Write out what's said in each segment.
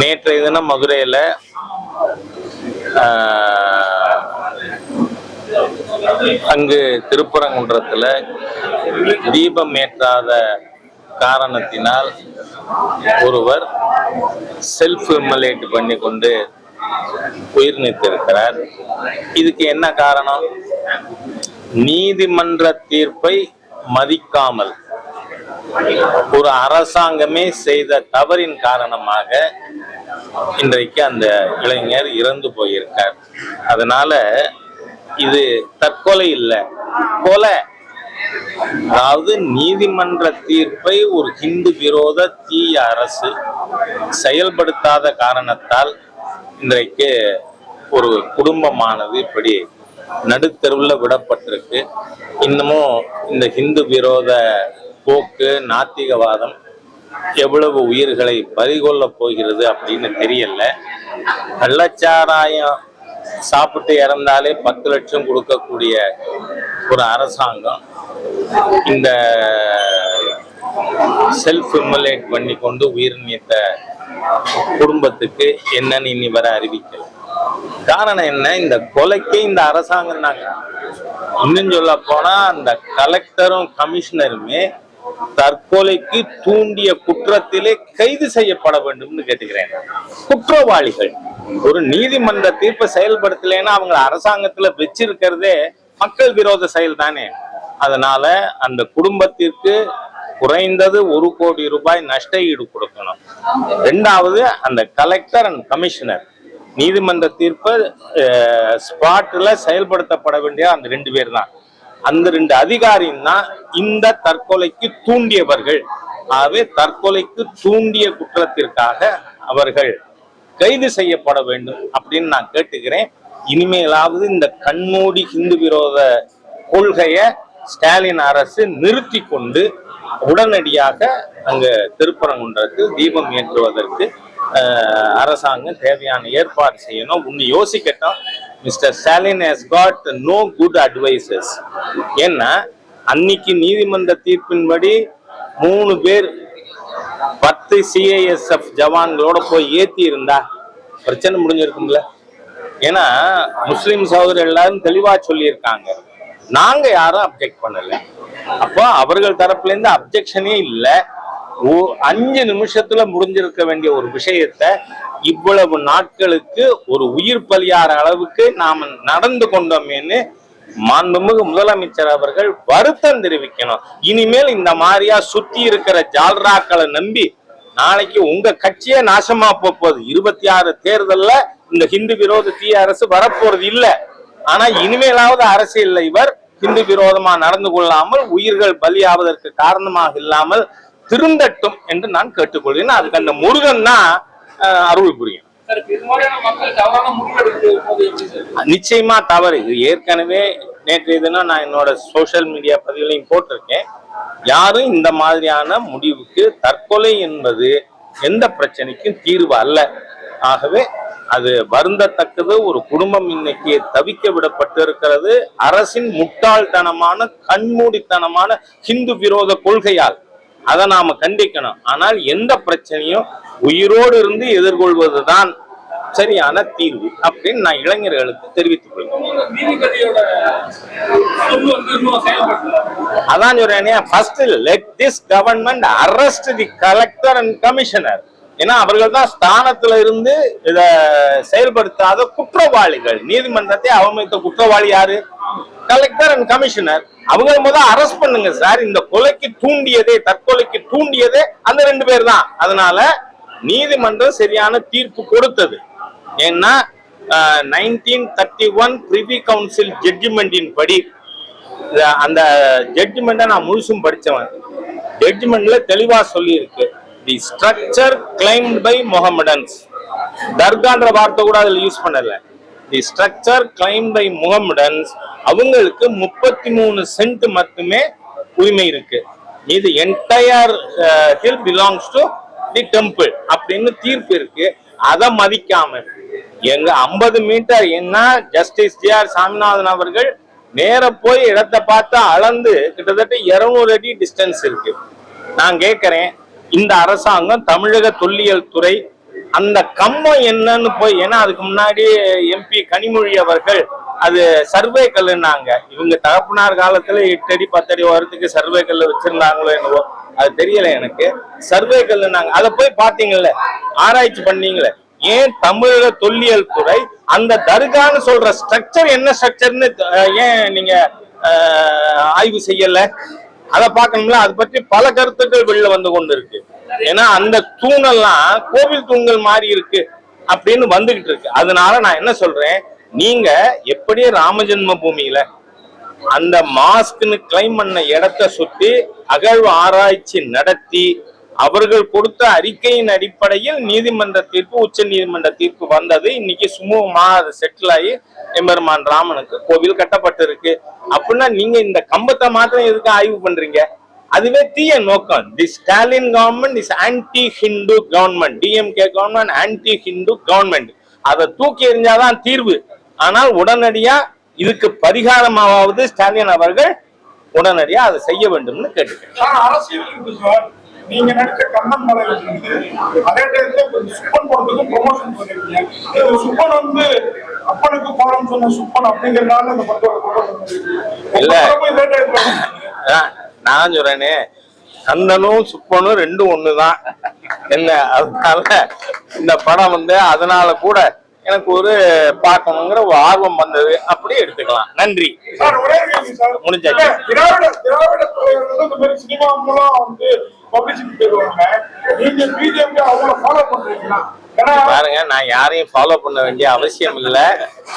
நேற்றைய தினம் மதுரையில அங்கு திருப்பரங்குன்றத்துல தீபம் ஏற்றாத காரணத்தினால் ஒருவர் செல்ஃப் இம்மலேட் பண்ணி கொண்டு உயிர் நீத்திருக்கிறார். இதுக்கு என்ன காரணம்? நீதிமன்ற தீர்ப்பை மதிக்காமல் ஒரு அரசாங்கமே செய்த தவறின் காரணமாக இன்றைக்கு அந்த இளைஞர் இறந்து போயிருக்கார். அதனால இது தற்கொலை இல்லை. கொலை. அதாவது நீதிமன்ற தீர்ப்பை ஒரு ஹிந்து விரோத தீய அரசு செயல்படுத்தாத காரணத்தால் இன்றைக்கு ஒரு குடும்பமானது இப்படி நடுத்தருவில் விடப்பட்டிருக்கு. இன்னமும் இந்த ஹிந்து விரோத போக்கு நாத்திகவாதம் எவ்வளவு உயிர்களை பறிகொள்ள போகிறது அப்படின்னு தெரியல. கள்ளச்சாராயம் சாப்பிட்டு இறந்தாலே பத்து லட்சம் கொடுக்கக்கூடிய ஒரு அரசாங்கம் இந்த செல்ஃப் இம்மலேட் பண்ணி கொண்டு உயிர் நீத்த குடும்பத்துக்கு என்னன்னு இனி வர அறிவிக்கல. காரணம் என்ன? இந்த கொலைக்கே இந்த அரசாங்கம் தாங்க இன்னும் சொல்ல போனா அந்த கலெக்டரும் கமிஷனருமே தற்கொலைக்கு தூண்டிய குற்றத்திலே கைது செய்யப்பட வேண்டும் கேட்டுக்கிறேன். குற்றவாளிகள். ஒரு நீதிமன்ற தீர்ப்பை செயல்படுத்தலைன்னா அவங்க அரசாங்கத்துல வச்சிருக்கிறதே மக்கள் விரோத செயல் தானே அதனால அந்த குடும்பத்திற்கு குறைந்தது ஒரு கோடி ரூபாய் நஷ்ட ஈடு கொடுக்கணும். ரெண்டாவது அந்த கலெக்டர் அண்ட் கமிஷனர் நீதிமன்ற தீர்ப்பை ஸ்பாட்ல செயல்படுத்தப்பட வேண்டிய அந்த ரெண்டு பேர் தான். அந்த ரெண்டு அதிகாரியும் தான் இந்த தற்கொலைக்கு தூண்டியவர்கள். ஆகவே தற்கொலைக்கு தூண்டிய குற்றத்திற்காக அவர்கள் கைது செய்யப்பட வேண்டும் அப்படின்னு நான் கேட்டுக்கிறேன். இனிமேலாவது இந்த கண்மூடி ஹிந்து விரோத கொள்கையை ஸ்டாலின் அரசு நிறுத்தி கொண்டு உடனடியாக அங்க திருப்பரங்குன்றத்தில் தீபம் ஏற்றுவதற்கு அரசாங்கம் தேவையான ஏற்பாடு செய்யணும். ஒன்று யோசிக்கட்டும். Mister Stalin has got no good advices ஏன்னா அன்னைக்கு நீதிமன்ற தீர்ப்பின்படி மூணு பேர் பத்து சிஐஎஸ்எஃப் ஜவான்களோட போய் ஏத்தி இருந்தா பிரச்சனை முடிஞ்சிருக்கும்ல. ஏன்னா முஸ்லீம் சகோதரர் எல்லாரும் தெளிவா சொல்லியிருக்காங்க. நாங்க யாரும் அப்ஜெக்ட் பண்ணல. அப்போ அவர்கள் தரப்புல இருந்து அப்ஜெக்ஷனே இல்லை. அஞ்சு நிமிஷத்துல முடிஞ்சிருக்க வேண்டிய ஒரு விஷயத்த இவ்வளவு நாட்களுக்கு ஒரு உயிர் பலியாற அளவுக்கு நாம நடந்து கொண்டோமேன்னு மாண்புமிகு முதலமைச்சர் அவர்கள் வருத்தம் தெரிவிக்கணும். இனிமேல் இந்த மாதிரியா சுத்தி இருக்கிற ஜால்ராக்களை நம்பி நாளைக்கு உங்க கட்சியே நாசமா போகுது. இருபத்தி ஆறு தேர்தல்ல இந்த ஹிந்து விரோத தீய அரசு வரப்போறது இல்ல. ஆனா இனிமேலாவது அரசியல் இவர். ஹிந்து விரோதமா நடந்து கொள்ளாமல் உயிர்கள் பலியாவதற்கு காரணமாக இல்லாமல் திருந்தட்டும் என்று நான் கேட்டுக்கொள்கிறேன். அதுக்கு அந்த முருகன் தான் அருள் புரியும். நிச்சயமா தவறு. இது ஏற்கனவே நேற்றைய தினம் நான் என்னோட சோஷியல் மீடியா பதிவுலையும் போட்டிருக்கேன். யாரும் இந்த மாதிரியான முடிவுக்கு தற்கொலை என்பது எந்த பிரச்சனைக்கும் தீர்வு அல்ல. ஆகவே அது வருந்தத்தக்கது. ஒரு குடும்பம் இன்னைக்கு தவிக்க விடப்பட்டு இருக்கிறது அரசின் முட்டாள்தனமான கண்மூடித்தனமான ஹிந்து விரோத கொள்கையால். அதை நாம கண்டிக்கணும். ஆனால் எந்த பிரச்சனையும் உயிரோடு இருந்து எதிர்கொள்வதுதான் சரியான தீர்வு அப்படின்னு நான் இளைஞர்களுக்கு தெரிவித்துக் கொள்கிறேன். அதான் சொல்றேனே first let this government arrest the collector and commissioner ஏன்னா அவர்கள் தான் ஸ்தானத்துல இருந்து இத செயல்படுத்தாத குற்றவாளிகள். நீதிமன்றத்தை அவமதித்த குற்றவாளி யாரு? கலெக்டர் அண்ட் கமிஷனர் அவங்க முதல் அரெஸ்ட் பண்ணுங்க சார் இந்த கொலைக்கு தூண்டியதே தற்கொலைக்கு தூண்டியதே அந்த ரெண்டு பேர் தான். அதனால நீதிமன்றம் சரியான தீர்ப்பு கொடுத்தது. ஏன்னா nineteen thirty one privy council ஜட்ஜ்மெண்டின் படி அந்த ஜட்ஜ்மெண்ட்டை நான் முழுசும் படித்தவன் ஜட்ஜ்மெண்ட்ல தெளிவாக சொல்லியிருக்கு. The structure claimed by Mohammedans தர்கான்ற வார்த்தை கூட அதில் யூஸ் பண்ணலை. The structure claim by Mohammedans அவங்களுக்கு முப்பத்தி மூணு சென்ட் மட்டுமே உரிமை இருக்கு. இது entire hill belongs to the temple அப்படின்னு தீர்ப்பு இருக்கு. அதை மதிக்காம. எங்க ஐம்பது மீட்டர் என்ன ஜஸ்டிஸ் ஜி ஆர் சாமிநாதன் அவர்கள் நேர போய் இடத்தை பார்த்து அளந்து கிட்டத்தட்ட 200 அடி டிஸ்டன்ஸ் இருக்கு. நான் கேட்கிறேன் இந்த அரசாங்கம் தமிழக தொல்லியல் துறை அந்த கம்பம் என்னன்னு போய் ஏன்னா அதுக்கு முன்னாடி எம்பி கனிமொழி அவர்கள் அது சர்வே கல்லுனாங்க இவங்க தகப்பனார் காலத்துல எட்டு அடி பத்தடி வரத்துக்கு சர்வே கல்லு வச்சிருந்தாங்களோ என்னவோ அது தெரியல எனக்கு. சர்வே கல்லுனாங்க அதை போய் பாத்தீங்கல்ல ஆராய்ச்சி பண்ணீங்களே. ஏன் தமிழக தொல்லியல் துறை அந்த தர்கான்னு சொல்ற ஸ்ட்ரக்சர் என்ன ஸ்ட்ரக்சர்னு ஏன் நீங்க ஆய்வு செய்யல? அதை பார்க்கணும்ல அதை பற்றி பல கருத்துக்கள் வெளில வந்து கொண்டு இருக்கு ஏன்னா அந்த தூணெல்லாம் கோவில் தூண்கள் மாதிரி இருக்கு அப்படின்னு வந்துகிட்டு இருக்கு. அதனால நான் என்ன சொல்றேன் நீங்க எப்படியே ராமஜென்ம பூமியில அந்த மாஸ்க்னு கிளைம் பண்ண இடத்தை சுத்தி அகழ்வு ஆராய்ச்சி நடத்தி அவர்கள் கொடுத்த அறிக்கையின் அடிப்படையில் நீதிமன்ற தீர்ப்பு உச்ச நீதிமன்ற தீர்ப்பு வந்தது. இன்னைக்கு சுமூகமாக அது செட்டில் ஆகி எம்பெருமான் ராமனுக்கு கோவில் கட்டப்பட்டிருக்கு. அப்படின்னா நீங்க இந்த கம்பத்தை மாத்திரம் எதுக்கு ஆய்வு பண்றீங்க? அதுவே தீய நோக்கம். The Stalin government is anti Hindu government DMK government anti Hindu government அதை தூக்கி எறிஞ்சாதான் தீர்வு. ஆனால் உடனடியா இதுக்கு பரிகாரமாவது ஸ்டாலின் அவர்கள் உடனடியா அதை செய்ய வேண்டும்னு கேட்டுக்கிறேன் நீங்க நடிச்ச கண்ணன் மலை இருக்கு அதே டைம்ல சுப்பன் படத்துக்கும் ப்ரொமோஷன் பண்ணிருக்கீங்க. இது சுப்பன் வந்து அப்பனுக்கு பாடம் சொன்ன சுப்பன் அப்படிங்கறதுனால இந்த படத்தோட நான் சொல்றேனே. கந்தனும் சுப்பனும் ரெண்டும் ஒண்ணுதான். என்ன அதனால இந்த படம் வந்து அதனால கூட எனக்கு ஒரு பார்க்கணுங்கிற ஒரு ஆர்வம் வந்தது. அப்படி எடுத்துக்கலாம். நன்றி. முடிஞ்சாச்சு. இல்ல, திராவிட திராவிட தலைவர்கள் இந்த மாதிரி சினிமா மூலம் வந்து பப்ளிசிட்டி பெறுவாங்க நீங்க பிஜேபி அவங்கள ஃபாலோ பண்றீங்களா? ஏன்னா பாருங்க நான் யாரையும் ஃபாலோ பண்ண வேண்டிய அவசியம் இல்லை.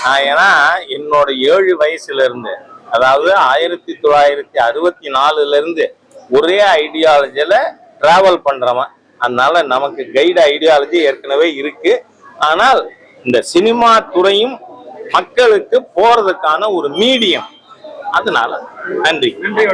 நான் ஏன்னா என்னோட ஏழு வயசுல இருந்து அதாவது ஆயிரத்தி தொள்ளாயிரத்தி அறுபத்தி நாலுல இருந்து ஒரே ஐடியாலஜில டிராவல் பண்றவன். அதனால நமக்கு கைடு ஐடியாலஜி ஏற்கனவே இருக்கு. ஆனால் இந்த சினிமா துறையும் மக்களுக்கு போறதுக்கான ஒரு மீடியம். அதனால நன்றி. நன்றி